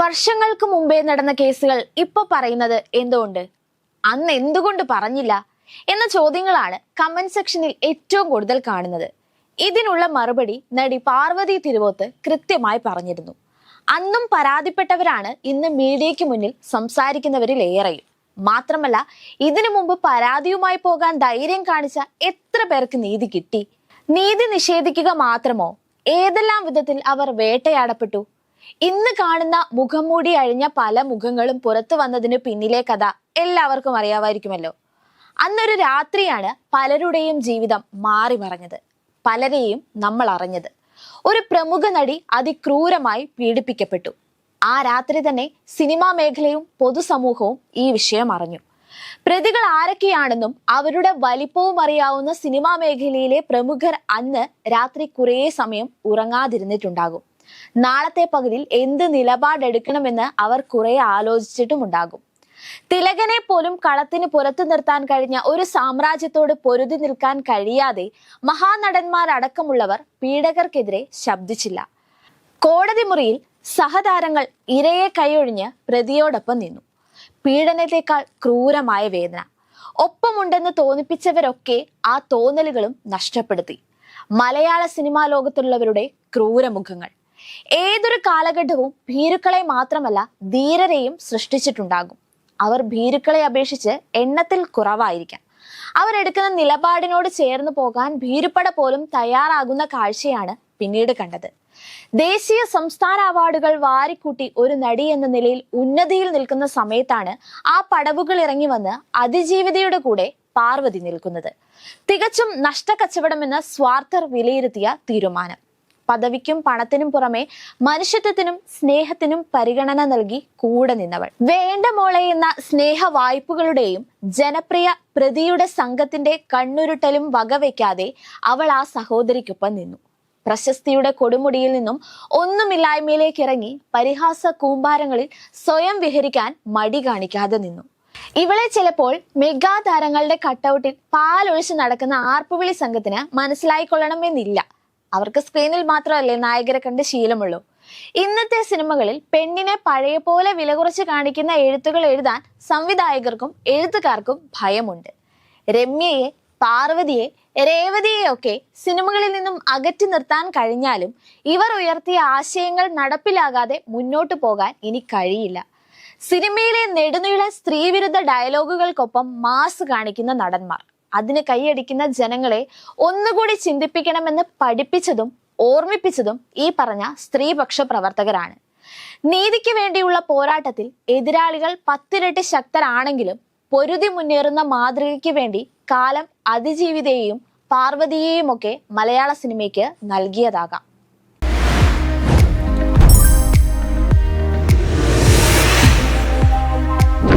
വർഷങ്ങൾക്ക് മുമ്പേ നടന്ന കേസുകൾ ഇപ്പൊ പറയുന്നത് എന്തുകൊണ്ട്? അന്ന് എന്തുകൊണ്ട് പറഞ്ഞില്ല? എന്ന ചോദ്യങ്ങളാണ് കമന്റ് സെക്ഷനിൽ ഏറ്റവും കൂടുതൽ കാണുന്നത്. ഇതിനുള്ള മറുപടി നടി പാർവതി തിരുവോത്ത് കൃത്യമായി പറഞ്ഞിരുന്നു. അന്നും പരാതിപ്പെട്ടവരാണ് ഇന്ന് മീഡിയയ്ക്ക് മുന്നിൽ സംസാരിക്കുന്നവരിൽ ഏറെയും. മാത്രമല്ല ഇതിനു മുമ്പ് പരാതിയുമായി പോകാൻ ധൈര്യം കാണിച്ച എത്ര പേർക്ക് നീതി കിട്ടി? നീതി നിഷേധിക്കുക മാത്രമോ? ഏതെല്ലാം വിധത്തിൽ അവർ വേട്ടയാടപ്പെട്ടു? ഇന്ന് കാണുന്ന മുഖംമൂടി അഴിഞ്ഞ പല മുഖങ്ങളും പുറത്തു വന്നതിന് പിന്നിലെ കഥ എല്ലാവർക്കും അറിയാമായിരിക്കുമല്ലോ. അന്നൊരു രാത്രിയാണ് പലരുടെയും ജീവിതം മാറി മറഞ്ഞത്. പലരെയും നമ്മൾ അറിഞ്ഞത്. ഒരു പ്രമുഖ നടി അതിക്രൂരമായി പീഡിപ്പിക്കപ്പെട്ടു. ആ രാത്രി തന്നെ സിനിമാ മേഖലയും പൊതുസമൂഹവും ഈ വിഷയം അറിഞ്ഞു. പ്രതികൾ ആരൊക്കെയാണെന്നും അവരുടെ വലിപ്പവും അറിയാവുന്ന സിനിമാ മേഖലയിലെ പ്രമുഖർ അന്ന് രാത്രി കുറേ സമയം ഉറങ്ങാതിരുന്നിട്ടുണ്ടാകും. നാളത്തെ പകലിൽ എന്ത് നിലപാടെടുക്കണമെന്ന് അവർ കുറെ ആലോചിച്ചിട്ടുമുണ്ടാകും. തിലകനെ പോലും കളത്തിന് പുറത്തു നിർത്താൻ കഴിഞ്ഞ ഒരു സാമ്രാജ്യത്തോട് പൊരുതി നിൽക്കാൻ കഴിയാതെ മഹാനടന്മാരടക്കമുള്ളവർ പീഡകർക്കെതിരെ ശബ്ദിച്ചില്ല. കോടതി മുറിയിൽ സഹതാരങ്ങൾ ഇരയെ കൈയൊഴിഞ്ഞ് പ്രതിയോടൊപ്പം നിന്നു. പീഡനത്തെക്കാൾ ക്രൂരമായ വേദന. ഒപ്പമുണ്ടെന്ന് തോന്നിപ്പിച്ചവരൊക്കെ ആ തോന്നലുകളും നഷ്ടപ്പെടുത്തി. മലയാള സിനിമാ ലോകത്തുള്ളവരുടെ ക്രൂരമുഖങ്ങൾ. ഏതൊരു കാലഘട്ടവും ഭീരുക്കളെ മാത്രമല്ല ധീരരെയും സൃഷ്ടിച്ചിട്ടുണ്ടാകും. അവർ ഭീരുക്കളെ അപേക്ഷിച്ച് എണ്ണത്തിൽ കുറവായിരിക്കാം. അവരെടുക്കുന്ന നിലപാടിനോട് ചേർന്ന് പോകാൻ ഭീരുപ്പട പോലും തയ്യാറാകുന്ന കാഴ്ചയാണ് പിന്നീട് കണ്ടത്. ദേശീയ സംസ്ഥാന അവാർഡുകൾ വാരിക്കൂട്ടി ഒരു നടി എന്ന നിലയിൽ ഉന്നതിയിൽ നിൽക്കുന്ന സമയത്താണ് ആ പടവുകൾ ഇറങ്ങി വന്ന് അതിജീവിതയുടെ കൂടെ പാർവതി നിൽക്കുന്നത്. തികച്ചും നഷ്ടക്കച്ചവടമെന്ന് സ്വാർത്ഥർ വിലയിരുത്തിയ തീരുമാനം. പദവിക്കും പണത്തിനും പുറമെ മനുഷ്യത്വത്തിനും സ്നേഹത്തിനും പരിഗണന നൽകി കൂടെ നിന്നവൾ. വേണ്ട മോളെ എന്ന സ്നേഹ വായ്പകളുടെയും ജനപ്രിയ പ്രതിയുടെ സംഘത്തിന്റെ കണ്ണുരുട്ടലും വകവെക്കാതെ അവൾ ആ സഹോദരിക്കൊപ്പം നിന്നു. പ്രശസ്തിയുടെ കൊടുമുടിയിൽ നിന്നും ഒന്നുമില്ലായ്മയിലേക്ക് ഇറങ്ങി പരിഹാസ കൂമ്പാരങ്ങളിൽ സ്വയം വിഹരിക്കാൻ മടി കാണിക്കാതെ നിന്നു. ഇവളെ ചിലപ്പോൾ മെഗാ താരങ്ങളുടെ കട്ടൗട്ടിൽ പാലൊഴിച്ച് നടക്കുന്ന ആർപ്പുവിളി സംഘത്തിന് മനസ്സിലായിക്കൊള്ളണമെന്നില്ല അവർക്ക് സ്ക്രീനിൽ മാത്രമല്ലേ നായകരെ കണ്ട് ശീലമുള്ളൂ. ഇന്നത്തെ സിനിമകളിൽ പെണ്ണിനെ പഴയ പോലെ വില കുറച്ച് കാണിക്കുന്ന എഴുത്തുകൾ എഴുതാൻ സംവിധായകർക്കും എഴുത്തുകാർക്കും ഭയമുണ്ട്. രമ്യയെ പാർവതിയെ രേവതിയെ ഒക്കെ സിനിമകളിൽ നിന്നും അകറ്റി നിർത്താൻ കഴിഞ്ഞാലും ഇവർ ഉയർത്തിയ ആശയങ്ങൾ നടപ്പിലാകാതെ മുന്നോട്ട് പോകാൻ ഇനി കഴിയില്ല. സിനിമയിലെ നെടുനീള സ്ത്രീവിരുദ്ധ ഡയലോഗുകൾക്കൊപ്പം മാസ് കാണിക്കുന്ന നടന്മാർ. അതിന് കൈയടിക്കുന്ന ജനങ്ങളെ ഒന്നുകൂടി ചിന്തിപ്പിക്കണമെന്ന് പഠിപ്പിച്ചതും ഓർമ്മിപ്പിച്ചതും ഈ പറഞ്ഞ സ്ത്രീപക്ഷ പ്രവർത്തകരാണ്. നീതിക്ക് വേണ്ടിയുള്ള പോരാട്ടത്തിൽ എതിരാളികൾ പത്തിരട്ടി ശക്തരാണെങ്കിലും പൊരുതി മുന്നേറുന്ന മാതൃകയ്ക്ക് വേണ്ടി കാലം അതിജീവിതയെയും പാർവതിയെയും ഒക്കെ മലയാള സിനിമയ്ക്ക് നൽകിയതാകാം.